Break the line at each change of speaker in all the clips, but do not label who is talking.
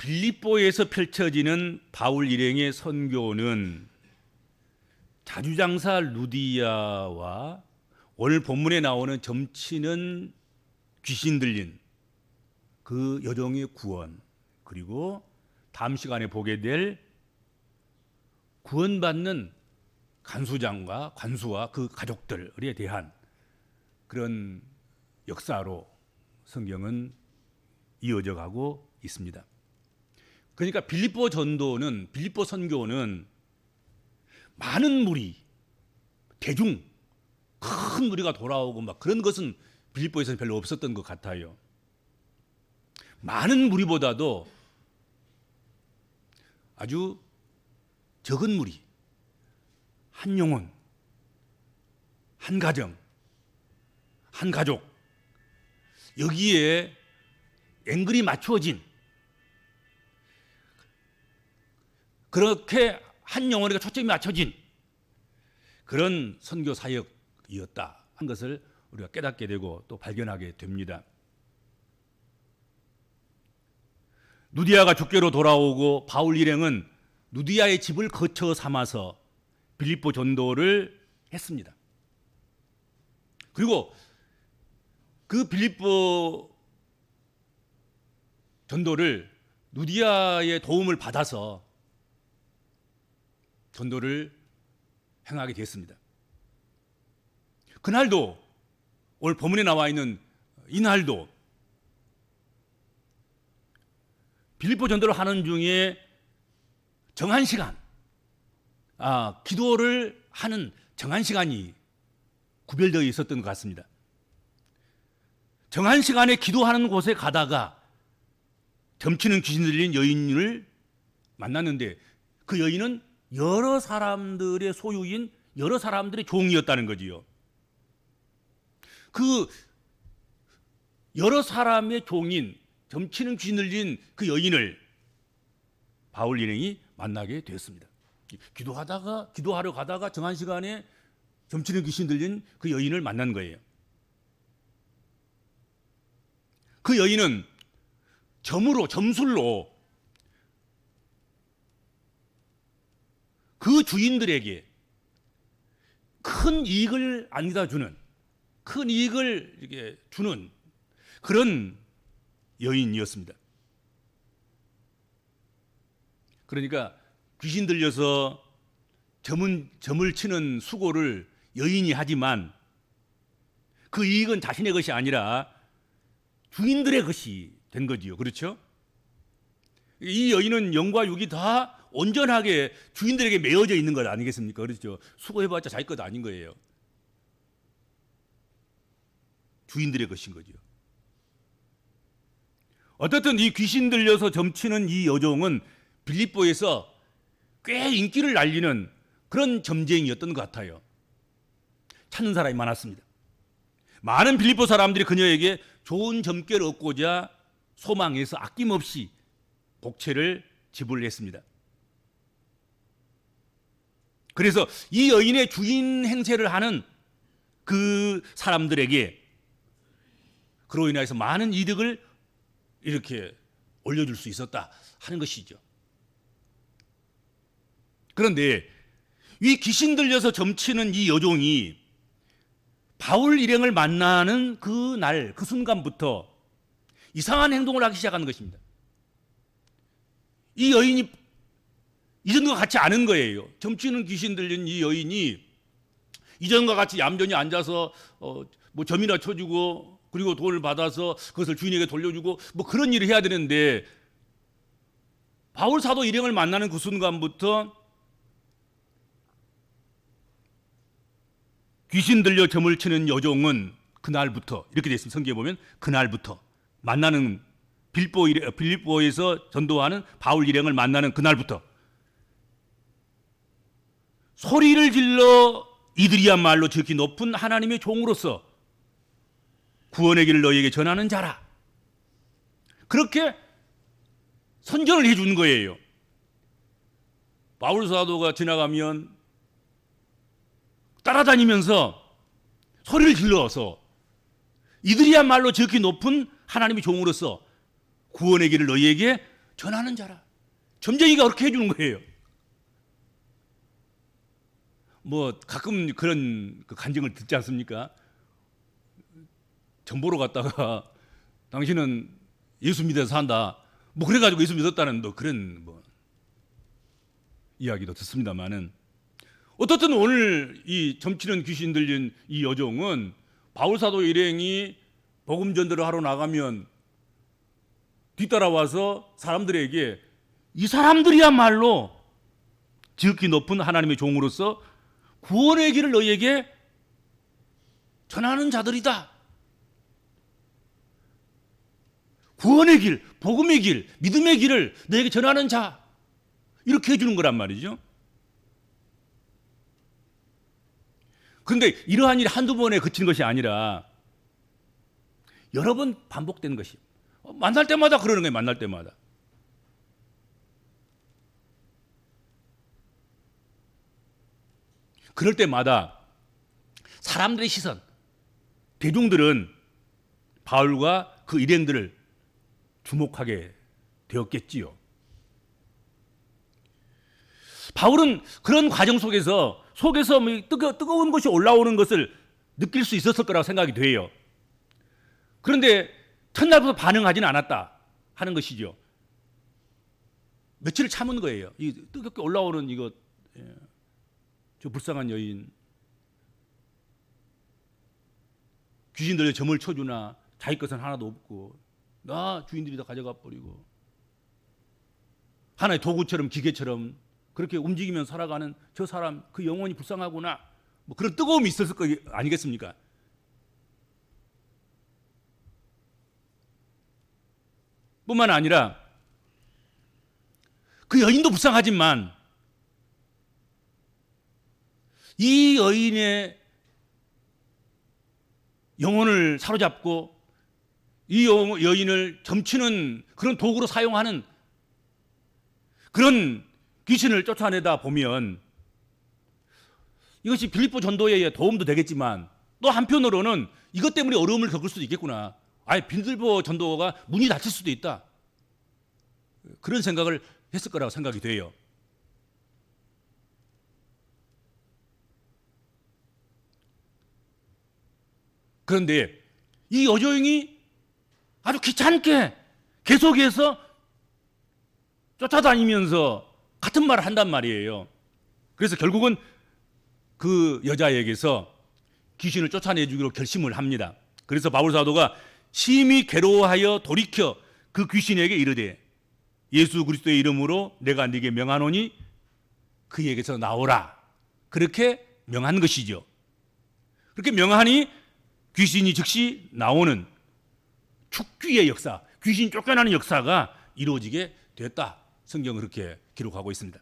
빌립보에서 펼쳐지는 바울 일행의 선교는 자주장사 루디아와 오늘 본문에 나오는 점치는 귀신 들린 그 여종의 구원 그리고 다음 시간에 보게 될 구원받는 간수장과 관수와 그 가족들에 대한 그런 역사로 성경은 이어져 가고 있습니다. 그러니까 빌립보 전도는 빌립보 선교는 많은 무리 대중 큰 무리가 돌아오고 막 그런 것은 빌립보에서는 별로 없었던 것 같아요. 많은 무리보다도 아주 적은 무리 한 영혼 한 가정 한 가족 여기에 앵글이 맞추어진 그렇게 한 영혼에게 초점이 맞춰진 그런 선교 사역이었다 한 것을 우리가 깨닫게 되고 또 발견하게 됩니다. 누디아가 죽게로 돌아오고 바울 일행은 누디아의 집을 거처 삼아서 빌립보 전도를 했습니다. 그리고 그 빌립보 전도를 누디아의 도움을 받아서 전도를 행하게 됐습니다. 그날도 오늘 본문에 나와 있는 이날도 빌립보 전도를 하는 중에 정한 시간, 아, 기도를 하는 정한 시간이 구별되어 있었던 것 같습니다. 정한 시간에 기도하는 곳에 가다가 점치는 귀신 들린 여인을 만났는데 그 여인은 여러 사람들의 소유인 여러 사람들의 종이었다는 거지요. 그 여러 사람의 종인 점치는 귀신 들린 그 여인을 바울 일행이 만나게 되었습니다. 기도하다가 기도하러 가다가 정한 시간에 점치는 귀신 들린 그 여인을 만난 거예요. 그 여인은 점으로 점술로 그 주인들에게 큰 이익을 안겨다 주는 큰 이익을 이렇게 주는 그런 여인이었습니다. 그러니까 귀신 들려서 점은 점을 치는 수고를 여인이 하지만 그 이익은 자신의 것이 아니라 주인들의 것이 된 거지요. 그렇죠? 이 여인은 영과 육이 다 온전하게 주인들에게 매어져 있는 것 아니겠습니까? 그렇죠? 수고해봤자 자기 것 아닌 거예요. 주인들의 것인 거죠. 어떻든 이 귀신 들려서 점치는 이 여종은 빌립보에서 꽤 인기를 날리는 그런 점쟁이였던 것 같아요. 찾는 사람이 많았습니다. 많은 빌립보 사람들이 그녀에게 좋은 점괘를 얻고자 소망해서 아낌없이 복채를 지불했습니다. 그래서 이 여인의 주인 행세를 하는 그 사람들에게 그로 인해서 많은 이득을 이렇게 올려줄 수 있었다 하는 것이죠. 그런데 이 귀신 들려서 점치는 이 여종이 바울 일행을 만나는 그 날, 그 순간부터 이상한 행동을 하기 시작하는 것입니다. 이 여인이 이전과 같이 않은 거예요. 점치는 귀신 들린 이 여인이 이전과 같이 얌전히 앉아서 어, 뭐 점이나 쳐주고 그리고 돈을 받아서 그것을 주인에게 돌려주고 뭐 그런 일을 해야 되는데 바울 사도 일행을 만나는 그 순간부터 귀신 들려 점을 치는 여종은 그날부터 이렇게 되어 있습니다. 성경에 보면 그날부터 만나는 빌보 일행, 빌립보에서 전도하는 바울 일행을 만나는 그날부터 소리를 질러 이들이야말로 지극히 높은 하나님의 종으로서 구원의 길을 너희에게 전하는 자라. 그렇게 선전을 해 주는 거예요. 바울 사도가 지나가면 따라다니면서 소리를 질러서 이들이야말로 지극히 높은 하나님의 종으로서 구원의 길을 너희에게 전하는 자라. 점쟁이가 그렇게 해주는 거예요. 뭐 가끔 그런 그 간증을 듣지 않습니까? 정보로 갔다가 당신은 예수 믿어서 산다. 뭐 그래가지고 예수 믿었다는 뭐 그런 뭐 이야기도 듣습니다만은 어떻든 오늘 이 점치는 귀신 들린 이 여종은 바울 사도 일행이 복음 전도를 하러 나가면 뒤따라와서 사람들에게 이 사람들이야말로 지극히 높은 하나님의 종으로서 구원의 길을 너희에게 전하는 자들이다. 구원의 길, 복음의 길, 믿음의 길을 너에게 전하는 자 이렇게 해주는 거란 말이죠. 그런데 이러한 일이 한두 번에 그치는 것이 아니라 여러 번 반복되는 것이 어, 만날 때마다 그러는 거예요. 만날 때마다. 그럴 때마다 사람들의 시선, 대중들은 바울과 그 일행들을 주목하게 되었겠지요. 바울은 그런 과정 속에서 속에서 뭐 뜨거, 뜨거운 것이 올라오는 것을 느낄 수 있었을 거라고 생각이 돼요. 그런데 첫날부터 반응하지는 않았다 하는 것이죠. 며칠을 참은 거예요. 이 뜨겁게 올라오는 이거 예, 저 불쌍한 여인 귀신 들려 점을 쳐주나 자기 것은 하나도 없고 나 주인들이 다 가져가 버리고 하나의 도구처럼 기계처럼 그렇게 움직이면 살아가는 저 사람 그 영혼이 불쌍하구나 뭐 그런 뜨거움이 있었을 거 아니겠습니까? 뿐만 아니라 그 여인도 불쌍하지만 이 여인의 영혼을 사로잡고 이 여- 여인을 점치는 그런 도구로 사용하는 그런 귀신을 쫓아내다 보면 이것이 빌립보 전도에 도움도 되겠지만 또 한편으로는 이것 때문에 어려움을 겪을 수도 있겠구나. 아예 빌립보 전도가 문이 닫힐 수도 있다. 그런 생각을 했을 거라고 생각이 돼요. 그런데 이 여조인이 아주 귀찮게 계속해서 쫓아다니면서 같은 말을 한단 말이에요. 그래서 결국은 그 여자에게서 귀신을 쫓아내주기로 결심을 합니다. 그래서 바울 사도가 심히 괴로워하여 돌이켜 그 귀신에게 이르되 예수 그리스도의 이름으로 내가 네게 명하노니 그에게서 나오라. 그렇게 명한 것이죠. 그렇게 명하니 귀신이 즉시 나오는 축귀의 역사, 귀신 쫓겨나는 역사가 이루어지게 됐다. 성경은 그렇게 기록하고 있습니다.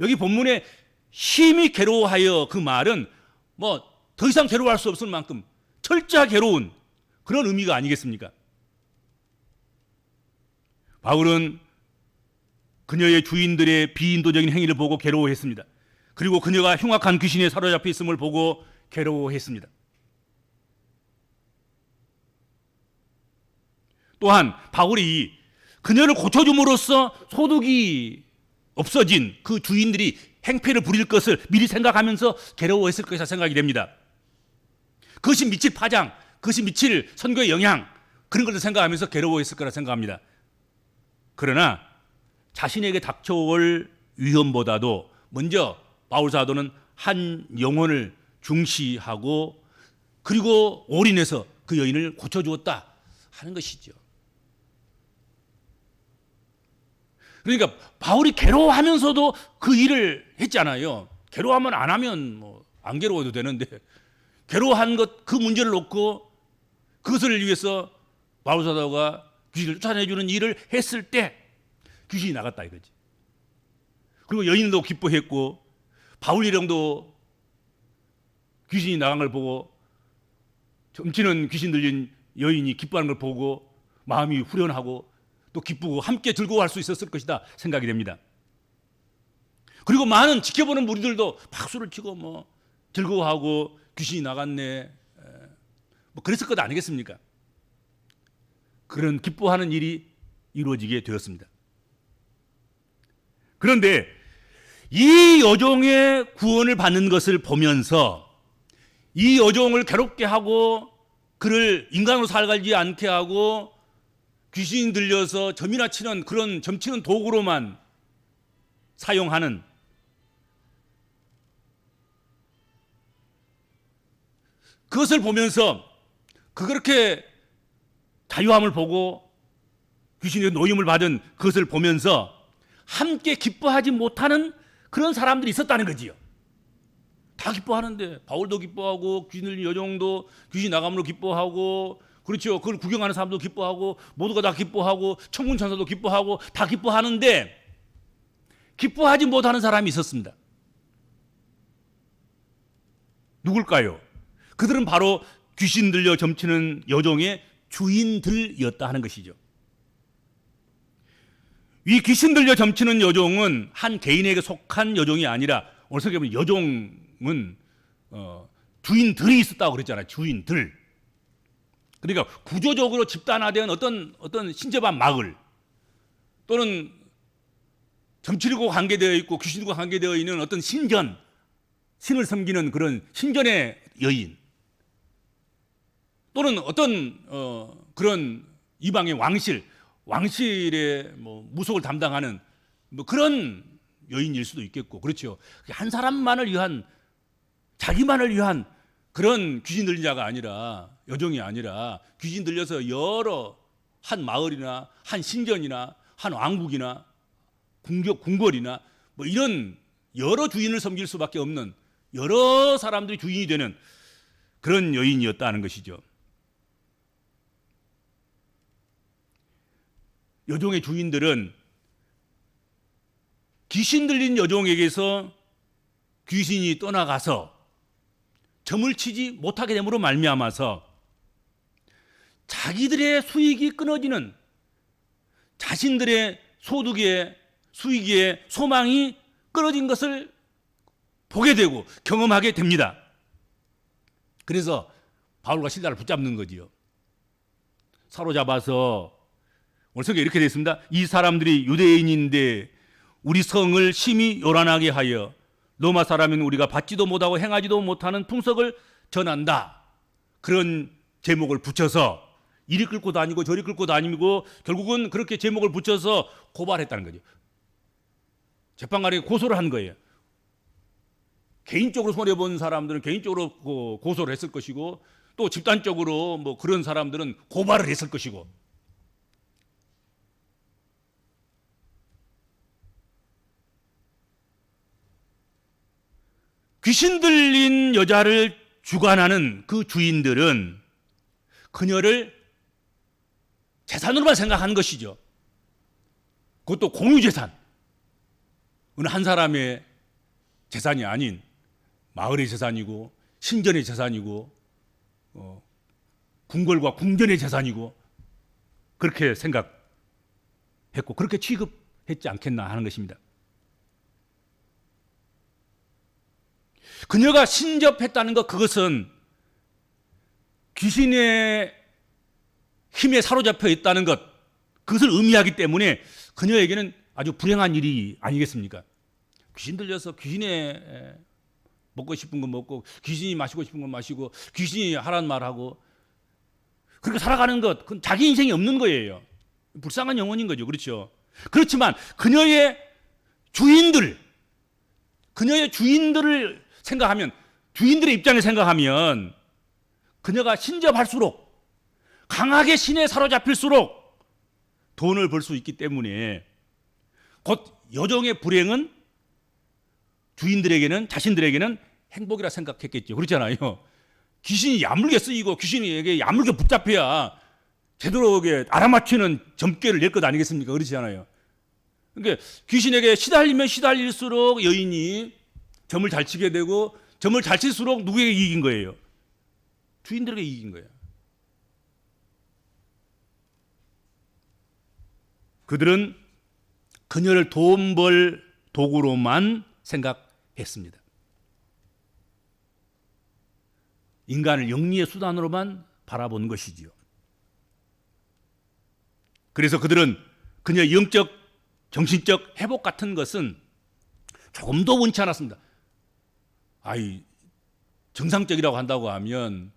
여기 본문에 심히 괴로워하여 그 말은 뭐 더 이상 괴로워할 수 없을 만큼 철저하 괴로운 그런 의미가 아니겠습니까? 바울은 그녀의 주인들의 비인도적인 행위를 보고 괴로워했습니다. 그리고 그녀가 흉악한 귀신에 사로잡혀 있음을 보고 괴로워했습니다. 또한 바울이 그녀를 고쳐줌으로써 소득이 없어진 그 주인들이 행패를 부릴 것을 미리 생각하면서 괴로워했을 것이라 생각이 됩니다. 그것이 미칠 파장, 그것이 미칠 선교의 영향 그런 것을 생각하면서 괴로워했을 거라 생각합니다. 그러나 자신에게 닥쳐올 위험보다도 먼저 바울 사도는 한 영혼을 중시하고 그리고 올인해서 그 여인을 고쳐주었다 하는 것이죠. 그러니까 바울이 괴로워하면서도 그 일을 했잖아요. 괴로워하면 안 하면 뭐 안 괴로워도 되는데 괴로워한 것 그 문제를 놓고 그것을 위해서 바울 사도가 귀신을 쫓아내주는 일을 했을 때 귀신이 나갔다 이거지. 그리고 여인도 기뻐했고 바울 일행도 귀신이 나간 걸 보고 점치는 귀신 들린 여인이 기뻐하는 걸 보고 마음이 후련하고 또 기쁘고 함께 즐거워할 수 있었을 것이다 생각이 됩니다. 그리고 많은 지켜보는 무리들도 박수를 치고 뭐 즐거워하고 귀신이 나갔네 에, 뭐 그랬을 것 아니겠습니까? 그런 기뻐하는 일이 이루어지게 되었습니다. 그런데 이 여종의 구원을 받는 것을 보면서 이 여종을 괴롭게 하고 그를 인간으로 살지 않게 하고 귀신이 들려서 점이나 치는 그런 점치는 도구로만 사용하는 그것을 보면서 그 그렇게 자유함을 보고 귀신의 노임을 받은 그것을 보면서 함께 기뻐하지 못하는 그런 사람들이 있었다는 거지요. 다 기뻐하는데 바울도 기뻐하고 귀신 들린 여종도 귀신 나감으로 기뻐하고 그렇죠. 그걸 구경하는 사람도 기뻐하고 모두가 다 기뻐하고 천군 천사도 기뻐하고 다 기뻐하는데 기뻐하지 못하는 사람이 있었습니다. 누굴까요? 그들은 바로 귀신 들려 점치는 여종의 주인들이었다 하는 것이죠. 이 귀신 들려 점치는 여종은 한 개인에게 속한 여종이 아니라 오늘 성경에 보면 여종은 어, 주인들이 있었다고 그랬잖아요. 주인들. 그러니까 구조적으로 집단화된 어떤 어떤 신접한 마을 또는 점치리고 관계되어 있고 귀신과 관계되어 있는 어떤 신전 신을 섬기는 그런 신전의 여인 또는 어떤 어, 그런 이방의 왕실 왕실의 뭐 무속을 담당하는 뭐 그런 여인일 수도 있겠고 그렇죠. 한 사람만을 위한 자기만을 위한 그런 귀신 들린 자가 아니라 여종이 아니라 귀신 들려서 여러 한 마을이나 한 신전이나 한 왕국이나 궁격 궁궐이나 뭐 이런 여러 주인을 섬길 수밖에 없는 여러 사람들이 주인이 되는 그런 여인이었다는 것이죠. 여종의 주인들은 귀신 들린 여종에게서 귀신이 떠나가서 점을 치지 못하게 됨으로 말미암아서 자기들의 수익이 끊어지는 자신들의 소득의 수익의 소망이 끊어진 것을 보게 되고 경험하게 됩니다. 그래서 바울과 실다를 붙잡는 거지요. 사로잡아서 오늘 성경에 이렇게 되어 있습니다. 이 사람들이 유대인인데 우리 성을 심히 요란하게 하여 로마 사람인 우리가 받지도 못하고 행하지도 못하는 풍속을 전한다. 그런 제목을 붙여서 이리 끌고 다니고 저리 끌고 다니고 결국은 그렇게 제목을 붙여서 고발했다는 거죠. 재판관에게 고소를 한 거예요. 개인적으로 손해 본 사람들은 개인적으로 고- 고소를 했을 것이고 또 집단적으로 뭐 그런 사람들은 고발을 했을 것이고 귀신 들린 여자를 주관하는 그 주인들은 그녀를 재산으로만 생각하는 것이죠. 그것도 공유재산. 어느 한 사람의 재산이 아닌 마을의 재산이고 신전의 재산이고 어, 궁궐과 궁전의 재산이고 그렇게 생각했고 그렇게 취급했지 않겠나 하는 것입니다. 그녀가 신접했다는 것 그것은 귀신의 힘에 사로잡혀 있다는 것 그것을 의미하기 때문에 그녀에게는 아주 불행한 일이 아니겠습니까? 귀신 들려서 귀신의 먹고 싶은 거 먹고 귀신이 마시고 싶은 거 마시고 귀신이 하라는 말하고 그렇게 살아가는 것 그건 자기 인생이 없는 거예요. 불쌍한 영혼인 거죠. 그렇죠? 그렇지만 그녀의 주인들 그녀의 주인들을 생각하면 주인들의 입장을 생각하면 그녀가 신접할수록 강하게 신에 사로잡힐수록 돈을 벌 수 있기 때문에 곧 여종의 불행은 주인들에게는 자신들에게는 행복이라 생각했겠죠. 그렇잖아요. 귀신이 야물게 쓰이고 귀신에게 야물게 붙잡혀야 제대로 알아맞히는 점괘를 낼 것 아니겠습니까? 그렇지 않아요. 그러니까 귀신에게 시달리면 시달릴수록 여인이 점을 잘 치게 되고 점을 잘 칠수록 누구에게 이긴 거예요? 주인들에게 이긴 거예요. 그들은 그녀를 돈 벌 도구로만 생각했습니다. 인간을 영리의 수단으로만 바라본 것이지요. 그래서 그들은 그녀의 영적, 정신적 회복 같은 것은 조금도 원치 않았습니다. 아이 정상적이라고 한다고 하면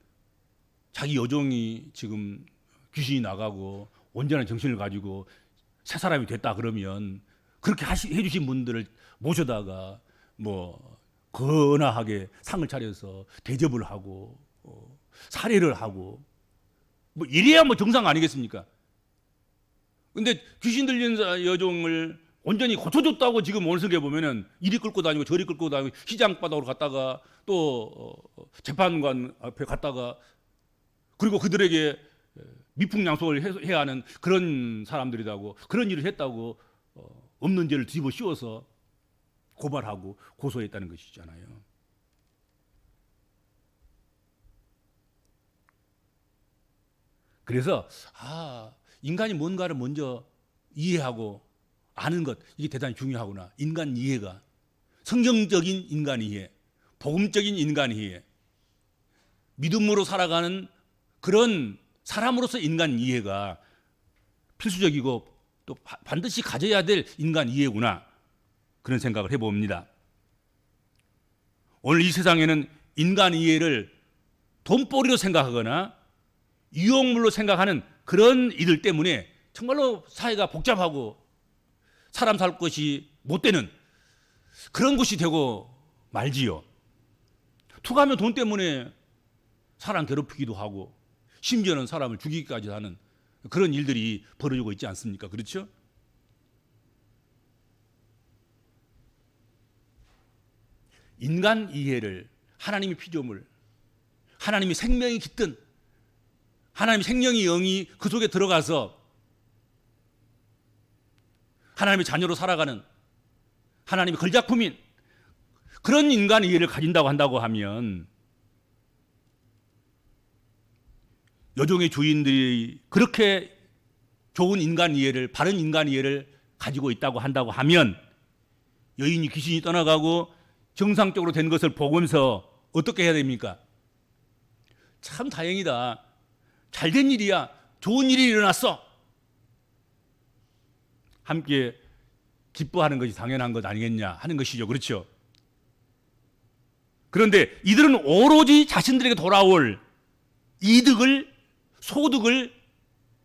자기 여종이 지금 귀신이 나가고 온전한 정신을 가지고 새 사람이 됐다 그러면 그렇게 하시, 해주신 분들을 모셔다가 뭐 건하하게 상을 차려서 대접을 하고 어, 사례를 하고 뭐 이래야 뭐 정상 아니겠습니까? 근데 귀신 들린 자- 여종을 온전히 고쳐줬다고 지금 원석에 보면은 이리 끌고 다니고 저리 끌고 다니고 시장 바닥으로 갔다가 또 어, 재판관 앞에 갔다가 그리고 그들에게 미풍양속을 해- 해야 하는 그런 사람들이라고 그런 일을 했다고 어, 없는 죄를 뒤집어 씌워서 고발하고 고소했다는 것이잖아요. 그래서 아 인간이 뭔가를 먼저 이해하고 아는 것 이게 대단히 중요하구나. 인간 이해가 성경적인 인간 이해, 복음적인 인간 이해, 믿음으로 살아가는 그런 사람으로서 인간 이해가 필수적이고 또 바- 반드시 가져야 될 인간 이해구나 그런 생각을 해봅니다. 오늘 이 세상에는 인간 이해를 돈벌이로 생각하거나 유혹물로 생각하는 그런 이들 때문에 정말로 사회가 복잡하고 사람 살 것이 못 되는 그런 곳이 되고 말지요. 투가하면 돈 때문에 사람 괴롭히기도 하고 심지어는 사람을 죽이기까지 하는 그런 일들이 벌어지고 있지 않습니까? 그렇죠? 인간 이해를 하나님의 피조물, 하나님이 생명이 깃든 하나님 생명이 영이 그 속에 들어가서 하나님의 자녀로 살아가는 하나님의 걸작품인 그런 인간 이해를 가진다고 한다고 하면 여종의 주인들이 그렇게 좋은 인간 이해를 바른 인간 이해를 가지고 있다고 한다고 하면 여인이 귀신이 떠나가고 정상적으로 된 것을 보면서 어떻게 해야 됩니까? 참 다행이다. 잘 된 일이야. 좋은 일이 일어났어. 함께 기뻐하는 것이 당연한 것 아니겠냐 하는 것이죠. 그렇죠? 그런데 이들은 오로지 자신들에게 돌아올 이득을 소득을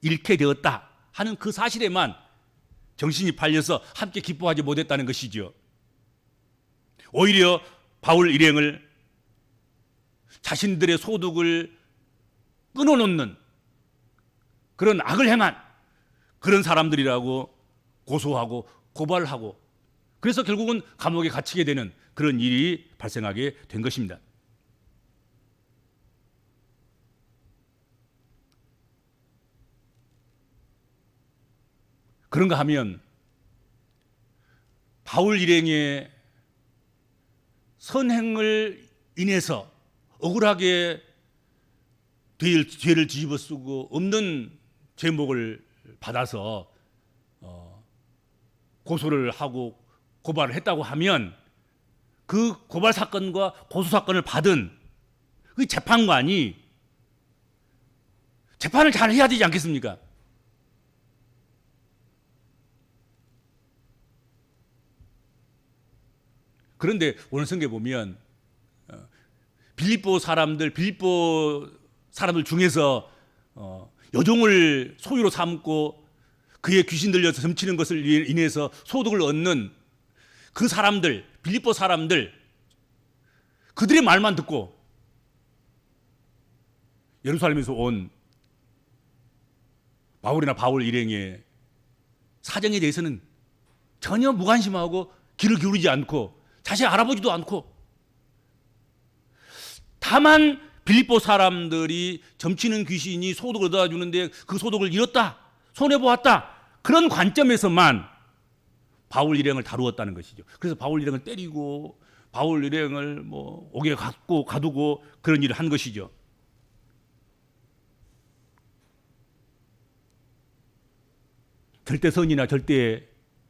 잃게 되었다 하는 그 사실에만 정신이 팔려서 함께 기뻐하지 못했다는 것이죠. 오히려 바울 일행을 자신들의 소득을 끊어놓는 그런 악을 행한 그런 사람들이라고 고소하고 고발하고 그래서 결국은 감옥에 갇히게 되는 그런 일이 발생하게 된 것입니다. 그런가 하면 바울 일행의 선행을 인해서 억울하게 죄를, 죄를 뒤집어 쓰고 없는 제목을 받아서 어, 고소를 하고 고발을 했다고 하면 그 고발 사건과 고소 사건을 받은 그 재판관이 재판을 잘 해야 되지 않겠습니까? 그런데 오늘 성경 보면 어, 빌립보 사람들 빌립보 사람들 중에서 어, 여종을 소유로 삼고 그의 귀신 들려서 점치는 것을 인해서 소득을 얻는 그 사람들 빌립보 사람들 그들의 말만 듣고 예루살렘에서 온 바울이나 바울 일행의 사정에 대해서는 전혀 무관심하고 귀를 기울이지 않고 자세히 알아보지도 않고 다만 빌립보 사람들이 점치는 귀신이 소득을 얻어 주는데 그 소득을 잃었다 손해 보았다 그런 관점에서만 바울 일행을 다루었다는 것이죠. 그래서 바울 일행을 때리고 바울 일행을 뭐 옥에 갖고 가두고 그런 일을 한 것이죠. 절대 선이나 절대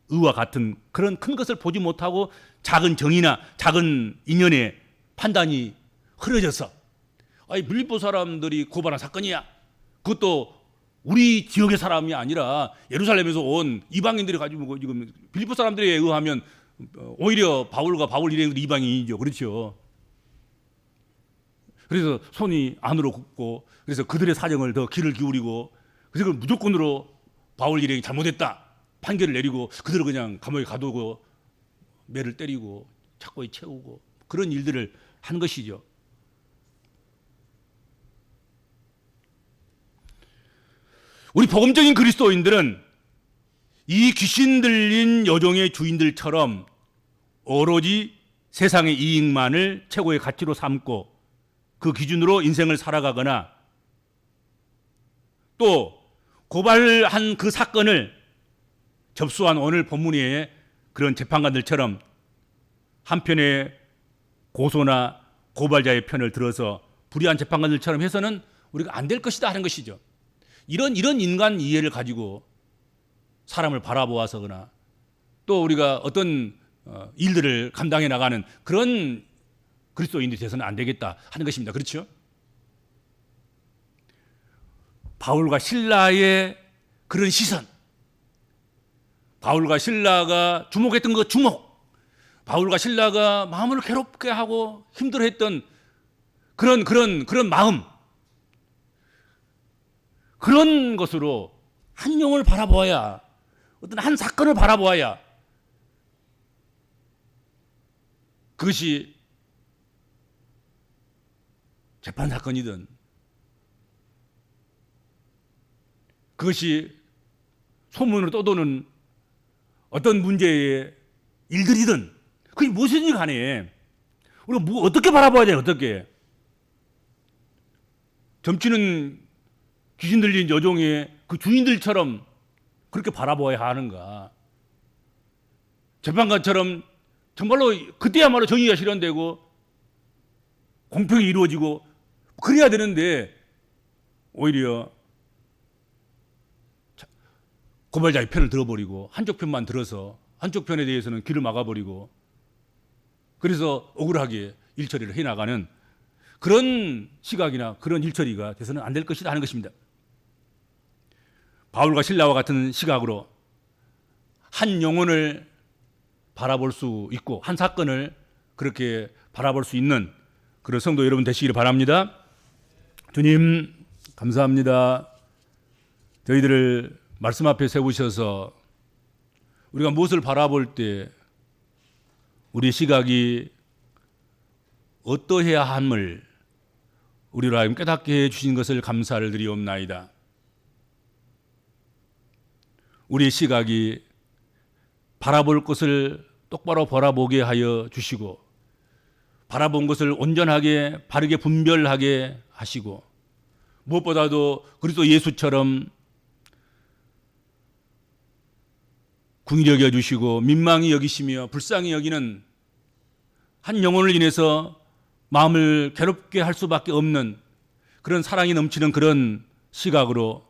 의와 같은 그런 큰 것을 보지 못하고 작은 정의나 작은 인연의 판단이 흐려져서 아니 빌립보 사람들이 고발한 사건이야. 그것도 우리 지역의 사람이 아니라 예루살렘에서 온 이방인들이 가지고 뭐 지금 빌리포 사람들에 의하면 어, 오히려 바울과 바울 일행들이 이방인이죠. 그렇죠. 그래서 손이 안으로 굽고 그래서 그들의 사정을 더 귀를 기울이고 그래서 무조건으로 바울 일행이 잘못했다 판결을 내리고 그들을 그냥 감옥에 가두고 매를 때리고 착고에 채우고 그런 일들을 한 것이죠. 우리 복음적인 그리스도인들은 이 귀신 들린 여종의 주인들처럼 오로지 세상의 이익만을 최고의 가치로 삼고 그 기준으로 인생을 살아가거나 또 고발한 그 사건을 접수한 오늘 본문의 그런 재판관들처럼 한편의 고소나 고발자의 편을 들어서 불의한 재판관들처럼 해서는 우리가 안 될 것이다 하는 것이죠. 이런 이런 인간 이해를 가지고 사람을 바라보아서거나 또 우리가 어떤 어, 일들을 감당해 나가는 그런 그리스도인이 돼서는 안 되겠다 하는 것입니다. 그렇죠? 바울과 신라의 그런 시선, 바울과 신라가 주목했던 그 주목, 바울과 신라가 마음을 괴롭게 하고 힘들어했던 그런 그런 그런 마음, 그런 것으로 한 영을 바라보아야 어떤 한 사건을 바라보아야 그것이 재판 사건이든 그것이 소문으로 떠도는 어떤 문제의 일들이든 그게 무엇이든지 간에 우리가 뭐 어떻게 바라봐야 돼요 어떻게? 점치는 귀신 들린 여종의 그 주인들처럼 그렇게 바라보아야 하는가? 재판관처럼 정말로 그때야말로 정의가 실현되고 공평이 이루어지고 그래야 되는데 오히려 고발자의 편을 들어버리고 한쪽 편만 들어서 한쪽 편에 대해서는 귀를 막아버리고 그래서 억울하게 일처리를 해나가는 그런 시각이나 그런 일처리가 돼서는 안 될 것이다 하는 것입니다. 바울과 신라와 같은 시각으로 한 영혼을 바라볼 수 있고 한 사건을 그렇게 바라볼 수 있는 그런 성도 여러분 되시기를 바랍니다. 주님 감사합니다. 저희들을 말씀 앞에 세우셔서 우리가 무엇을 바라볼 때 우리 시각이 어떠해야 함을 우리로 하여금 깨닫게 해 주신 것을 감사를 드리옵나이다. 우리 시각이 바라볼 것을 똑바로 바라보게 하여 주시고 바라본 것을 온전하게 바르게 분별하게 하시고 무엇보다도 그리스도 예수처럼 궁히 여겨 주시고 민망히 여기시며 불쌍히 여기는 한 영혼을 인해서 마음을 괴롭게 할 수밖에 없는 그런 사랑이 넘치는 그런 시각으로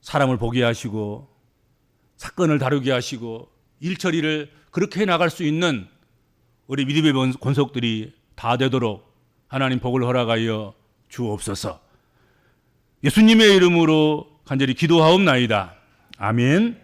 사람을 보게 하시고 사건을 다루게 하시고 일처리를 그렇게 해 나갈 수 있는 우리 믿음의 권속들이 다 되도록 하나님 복을 허락하여 주옵소서. 예수님의 이름으로 간절히 기도하옵나이다. 아멘.